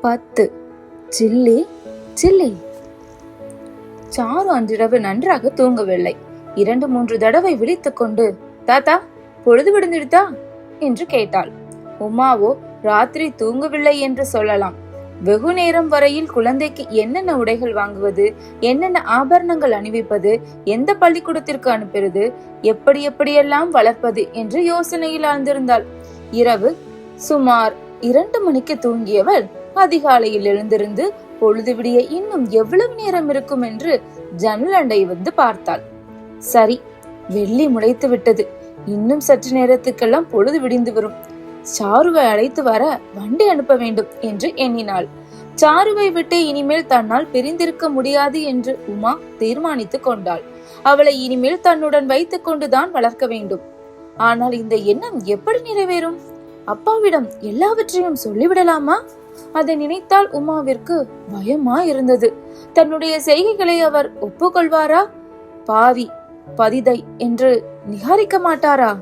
பத்து. Chilli? Chilli. Sir அன்றிரவு நன்றாக தூங்கவில்லை. இரண்டு மூன்று தடவை விழித்துக் கொண்டு தாத்தா பொழுது விடுந்துடுதா என்று கேட்டாள். உமாவோ ராத்திரி தூங்கவில்லை என்று சொல்லலாம். வெகு நேரம் வரையில் குழந்தைக்கு என்னென்ன உடைகள் வாங்குவது என்னென்ன ஆபரணங்கள் அணிவிப்பது எந்த பள்ளிக்கூடத்திற்கு அனுப்புறது எப்படி எப்படியெல்லாம் வளர்ப்பது என்று யோசனையில் ஆழ்ந்திருந்தாள். இரவு சுமார் இரண்டு மணிக்கு தூங்கியவள் அதிகாலையில் எழுந்திருந்து பொழுது விடிய இன்னும் எவ்வளவு நேரம் இருக்கும் என்று ஜன்னலண்டை வந்து பார்த்தாள். சரி வெள்ளி முளைத்து விட்டது. இன்னும் சற்று நேரத்துக்கெல்லாம் பொழுது விடிந்து வரும். சாருவை அழைத்து வர வண்டி அனுப்ப வேண்டும் என்று எண்ணினாள். சாருவை விட்டு இனிமேல் தன்னால் பிரிந்திருக்க முடியாது என்று உமா தீர்மானித்துக் கொண்டாள். அவளை இனிமேல் தன்னுடன் வைத்துக் கொண்டுதான் வளர்க்க வேண்டும். ஆனால் இந்த எண்ணம் எப்படி நிறைவேறும்? அப்பாவிடம் எல்லாவற்றையும் சொல்லிவிடலாமா? அதை நினைத்தால் உமாவிற்கு பயமா இருந்தது தன்னுடைய செய்கைகளை அவர் ஒப்புக்கொள்வாரா? பாவி பதிதை என்று நிகாரிக்க மாட்டாரா?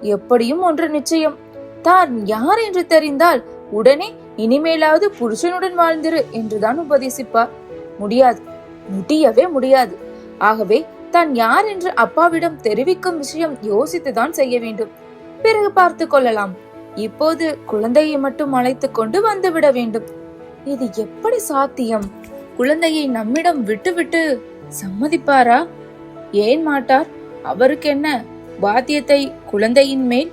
எப்படியும் ஒன்று நிச்சயம். தான் யார் என்று தெரிந்தால் உடனே இனிமேலாவது புருஷனுடன் வாழ்ந்திரு என்றுதான் உபதேசிப்பார். முடியாது முடியவே முடியாது. ஆகவே தான் யார் என்று அப்பாவிடம் தெரிவிக்கும் விஷயம் யோசித்துதான் செய்ய வேண்டும். பிறகு பார்த்து கொள்ளலாம். இப்போது குழந்தையை மட்டும் அழைத்து கொண்டு வந்துவிட வேண்டும். இது எப்படி சாத்தியம்? குழந்தையை நம்மிடம் விட்டுவிட்டு சம்மதிப்பாரா? ஏன் மாட்டார்? அவருக்கு என்ன பாத்தியத்தை குழந்தையின் மேல்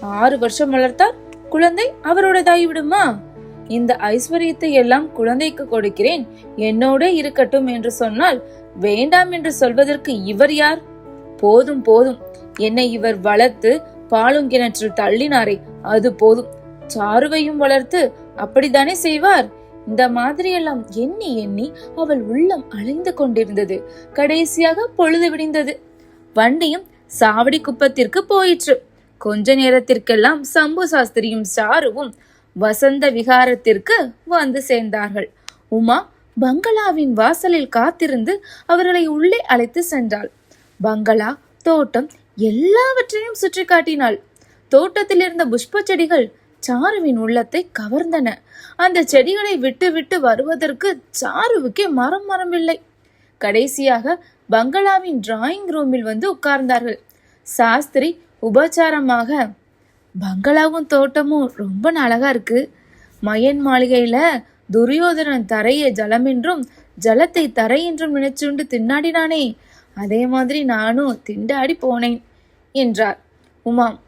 ஆறு வருஷம் வளர்த்தார் குழந்தை அவரோடதாகி விடுமா இந்த ஐஸ்வர்யத்தை எல்லாம் குழந்தைக்கு கொடுக்கிறேன். என்னோட இருக்கட்டும் என்று சொன்னால் வேண்டாம் என்று சொல்வதற்கு இவர் யார்? போதும் போதும். என்னை இவர் வளர்த்து பாலும் கிணற்றில் தள்ளினாரே அது போதும். சாருவையும் வளர்த்து அப்படித்தானே செய்வார்? இந்த மாதிரியெல்லாம் எண்ணி எண்ணி அவள் உள்ளம் அலைந்து கொண்டிருந்தது. கடைசியாக பொழுது விடிந்தது. வண்டியும் சாவடி குப்பத்திற்கு போயிற்று. கொஞ்ச நேரத்திற்கெல்லாம் சம்பு சாஸ்திரியும் சாருவும் வசந்த விகாரத்திற்கு வந்து சேர்ந்தார்கள். உமா பங்களாவின் வாசலில் காத்திருந்து அவர்களை உள்ளே அழைத்து சென்றாள். பங்களா தோட்டம் எல்லாவற்றையும் சுற்றி காட்டினாள். தோட்டத்தில் இருந்த புஷ்ப செடிகள் சாருவின் உள்ளத்தை கவர்ந்தன. அந்த செடிகளை விட்டு விட்டு வருவதற்கு சாருவுக்கே மரம் மரமில்லை. கடைசியாக பங்களாவின் டிராயிங் ரூமில் வந்து உட்கார்ந்தார்கள். சாஸ்திரி உபச்சாரமாக பங்களாவும் தோட்டமும் ரொம்ப அழகா இருக்கு. மயன் மாளிகையில துரியோதனன் தரையை ஜலமென்றும் ஜலத்தை தரை என்றும் நினைச்சுண்டு தின்னாடினானே. அதே மாதிரி நானும் திண்டாடி போனேன் என்றார். உமாம்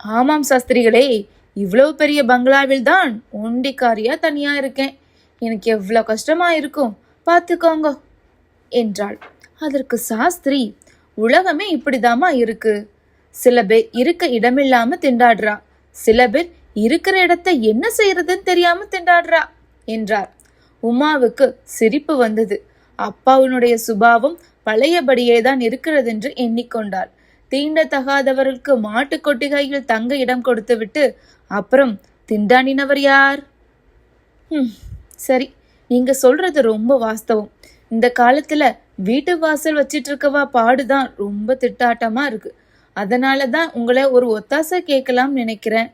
ஆமாம் சாஸ்திரிகளே இவ்வளவு பெரிய பங்களாவில் தான் ஒண்டிக்காரியா தனியா இருக்கேன். எனக்கு எவ்வளோ கஷ்டமா இருக்கும் பார்த்துக்கோங்க என்றாள். அதற்கு சாஸ்திரி உலகமே இப்படிதாம்மா இருக்கு. சில பேர் இருக்க இடமில்லாம திண்டாடுறா. சில பேர் இருக்கிற இடத்த என்ன செய்யறதுன்னு தெரியாம திண்டாடுறா என்றார். உமாவுக்கு சிரிப்பு வந்தது. அப்பாவினுடைய சுபாவம் பழையபடியே தான் இருக்கிறது என்று எண்ணிக்கொண்டாள். தீண்டத்தகாதவர்களுக்கு மாட்டு கொட்டிகையில் தங்க இடம் கொடுத்துவிட்டு அப்புறம் திண்டாடினவர் யார்? ம் சரி நீங்க சொல்றது ரொம்ப வாஸ்தவம். இந்த காலத்துல வீட்டு வாசல் வச்சிட்டு இருக்கவா பாடுதான் ரொம்ப திட்டாட்டமா இருக்கு. அதனால தான் உங்களை ஒரு ஒத்தாசை கேட்கலாம் நினைக்கிறேன்.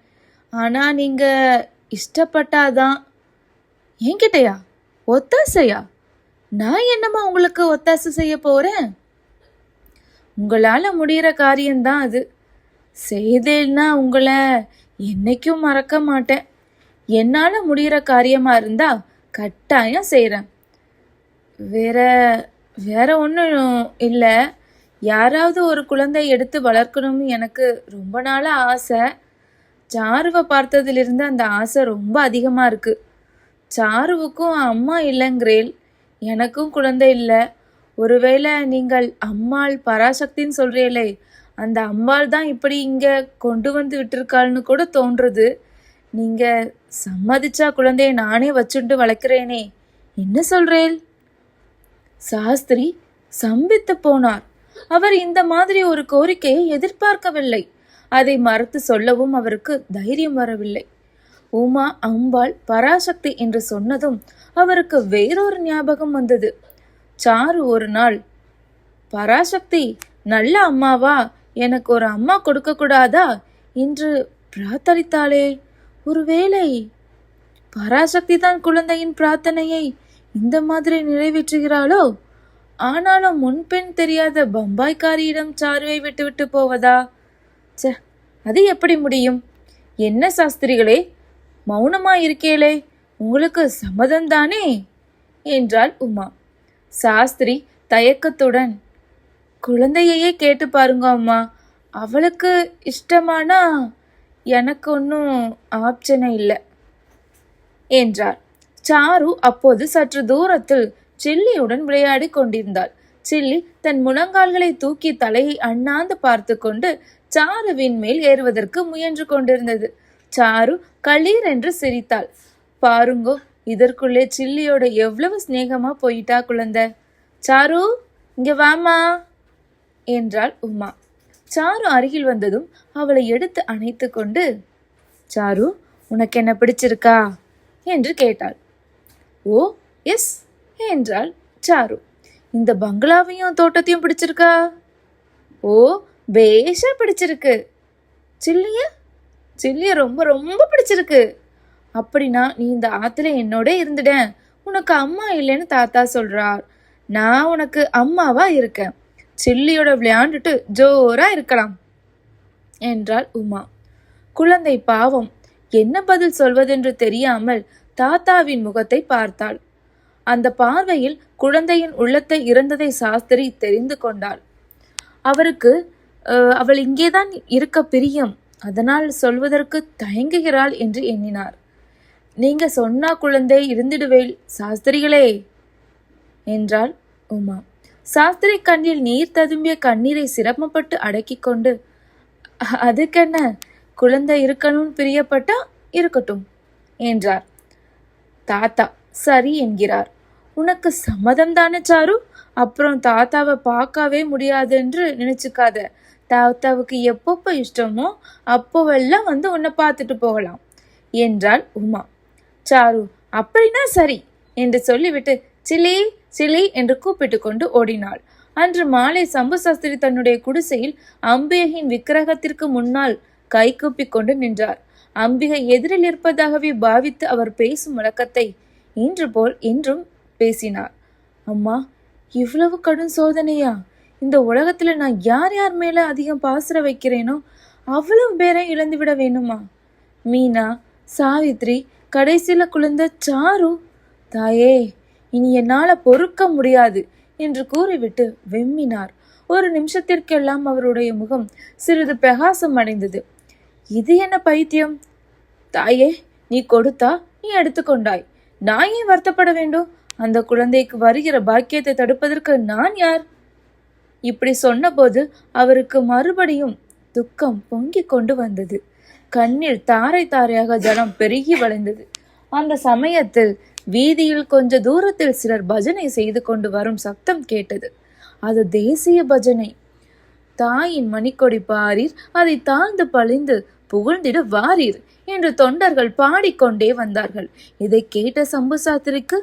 ஆனா நீங்க இஷ்டப்பட்டாதான். என்கிட்டயா? ஒத்தாசையா? நான் என்னம்மா உங்களுக்கு ஒத்தாசை செய்ய போறேன்? உங்களால முடிகிற காரியம்தான் அது. செய்தேன்னா உங்களை என்னைக்கும் மறக்க மாட்டேன். என்னால முடிகிற காரியமா இருந்தா கட்டாயம் செய்கிறேன் வேற வேற ஒன்றும் இல்லை. யாராவது ஒரு குழந்தை எடுத்து வளர்க்கணும்னு எனக்கு ரொம்ப நாளாக ஆசை. சாருவை பார்த்ததிலிருந்து அந்த ஆசை ரொம்ப அதிகமாக இருக்கு. சாருவுக்கும் அம்மா இல்லைங்கிறேல் எனக்கும் குழந்தை இல்லை. ஒருவேளை நீங்கள் அம்மாள் பராசக்தின்னு சொல்றீங்களே அந்த அம்பாள் தான் இப்படி இங்கே கொண்டு வந்து விட்டிருக்காள்னு கூட தோன்றுது. நீங்க சம்மதிச்சா குழந்தைய நானே வச்சுட்டு வளர்க்குறேனே என்ன சொல்றேன் சாஸ்திரி சம்பித்து போனார். அவர் இந்த மாதிரி ஒரு கோரிக்கையை எதிர்பார்க்கவில்லை. அதை மறுத்து சொல்லவும் அவருக்கு தைரியம் வரவில்லை. உமா அம்பாள் பராசக்தி என்று சொன்னதும் அவருக்கு வேறொரு ஞாபகம் வந்தது. சாரு ஒரு நாள் பராசக்தி நல்ல அம்மாவா? எனக்கு ஒரு அம்மா கொடுக்க கூடாதா என்று பிரார்த்தளித்தாளே ஒருவேளை பராசக்தி தான் குழந்தையின் பிரார்த்தனையை இந்த மாதிரி நிறைவேற்றுகிறாளோ? ஆனாலும் முன்பெண் தெரியாத பம்பாய்க்காரியிடம் சாருவை விட்டுவிட்டு போவதா? ச அது எப்படி முடியும்? என்ன சாஸ்திரிகளே மௌனமா இருக்கேளே உங்களுக்கு சம்மதம் தானே என்றாள் உமா. சாஸ்திரி தயக்கத்துடன் குழந்தையையே கேட்டு பாருங்க அம்மா. அவளுக்கு இஷ்டமானா எனக்கு ஒன்றும் ஆப்ஷனே இல்லை என்றார் சாரு அப்போது சற்று தூரத்தில் சில்லியுடன் விளையாடிக் கொண்டிருந்தாள். சில்லி தன் முழங்கால்களை தூக்கி தலையை அண்ணாந்து பார்த்து கொண்டு சாருவின் மேல் ஏறுவதற்கு முயன்று கொண்டிருந்தது. சாரு களீர் என்று சிரித்தாள். பாருங்கோ இதற்குள்ளே சில்லியோட எவ்வளவு சிநேகமா போயிட்டா குழந்தை? சாரு இங்க வாமா என்றாள் உமா. சாரு அருகில் வந்ததும் அவளை எடுத்து அணைத்து கொண்டு சாரு உனக்கு என்ன பிடிச்சிருக்கா? என்று கேட்டாள். ஓ எஸ் என்றாள் சாரு. இந்த பங்களாவையும் தோட்டத்தையும் பிடிச்சிருக்கா? ஓ பேஷா பிடிச்சிருக்கு. சில்லிய? சில்லிய ரொம்ப ரொம்ப பிடிச்சிருக்கு. அப்படின்னா நீ இந்த ஆத்துல என்னோட இருந்துட. உனக்கு அம்மா இல்லைன்னு தாத்தா சொல்றார். நான் உனக்கு அம்மாவா இருக்கேன். சில்லியோட விளையாண்டுட்டு ஜோரா இருக்கலாம் என்றாள் உமா. குழந்தை பாவம். என்ன பதில் சொல்வதென்று தெரியாமல் தாத்தாவின் முகத்தை பார்த்தாள். அந்த பார்வையில் குழந்தையின் உள்ளத்தை இறந்ததை சாஸ்திரி தெரிந்து கொண்டாள். அவருக்கு அவள் இங்கேதான் இருக்க பிரியம். அதனால் சொல்வதற்கு தயங்குகிறாள் என்று எண்ணினார். நீங்க சொன்னா குழந்தை இருந்திடுவேல் சாஸ்திரிகளே! என்றாள் உமா. சாஸ்திரி கண்ணில் நீர் ததும்பிய கண்ணீரை சிரமப்பட்டு அடக்கி கொண்டு அதுக்கென்ன? குழந்தை இருக்கணும்னு பிரியப்பட்டா இருக்கட்டும் என்றார். தாத்தா சரி என்கிறார். உனக்கு சம்மதம் தானே சாரு? அப்புறம் தாத்தாவை பார்க்கவே முடியாது என்று நினைச்சுக்காத. தாத்தாவுக்கு எப்பப்போ இஷ்டமோ அப்போவெல்லாம் வந்து உன்னை பார்த்துட்டு போகலாம் என்றாள் உமா. சாரு. அப்படின்னா சரி என்று சொல்லிவிட்டு சிலி சிலி என்று கூப்பிட்டு கொண்டு ஓடினாள். அன்று மாலை சம்பு சாஸ்திரி தன்னுடைய குடிசையில் அம்பிகையின் விக்கிரகத்திற்கு முன்னால் கை கூப்பி கொண்டு நின்றார். அம்பிகை எதிரில் இருப்பதாகவே பாவித்து அவர் பேசும் வழக்கத்தை இன்று போல் இன்றும் பேசினார். அம்மா இவ்வளவு கடும் சோதனையா? இந்த உலகத்துல நான் யார் யார் மேல அதிகம் பாசுர வைக்கிறேனோ அவ்வளவு பேரை இழந்து விட வேணுமா? மீனா சாவித்ரி கடைசியில் குளிர்ந்த சாரு தாயே இனி என்னால் பொறுக்க முடியாது என்று கூறிவிட்டு வெம்மினார். ஒரு நிமிஷத்திற்கெல்லாம் அவருடைய முகம் சிறிது பிரகாசம் அடைந்தது. இது என்ன பைத்தியம்? தாயே நீ கொடுத்தா நீ எடுத்துக்கொண்டாய் நான் ஏன் வருத்தப்பட வேண்டும்? அந்த குழந்தைக்கு வருகிற பாக்கியத்தை தடுப்பதற்கு நான் யார்? இப்படி சொன்னபோது அவருக்கு மறுபடியும் துக்கம் பொங்கிக் கொண்டு வந்தது. கண்ணில் தாரை தாரையாக ஜனம் பெருகி வளைந்தது. அந்த சமயத்தில் வீதியில் கொஞ்ச தூரத்தில் சிலர் பஜனை செய்து கொண்டு வரும் சத்தம் கேட்டது. அது தேசிய பஜனை. தாயின் மணிக்கொடி பாரீர் அதை தாழ்ந்து பழிந்து புகழ்ந்திட வாரீர் என்று தொண்டர்கள் பாடிக்கொண்டே வந்தார்கள். இதை கேட்ட சம்பு சாத்திரிக்கு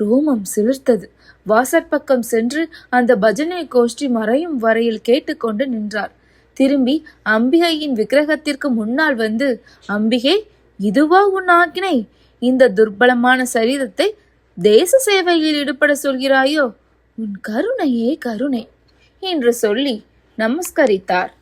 ரோமம் சிலிர்த்தது. வாசற்பக்கம் சென்று அந்த பஜனை கோஷ்டி மறையும் வரையில் கேட்டுக்கொண்டு நின்றார். திரும்பி அம்பிகையின் விக்கிரகத்திற்கு முன்னால் வந்து அம்பிகை இதுவா உன் ஆக்கினை? இந்த துர்பலமான சரீரத்தை தேச சேவையில் ஈடுபட சொல்கிறாயோ? உன் கருணையே கருணை என்று சொல்லி நமஸ்கரித்தார்.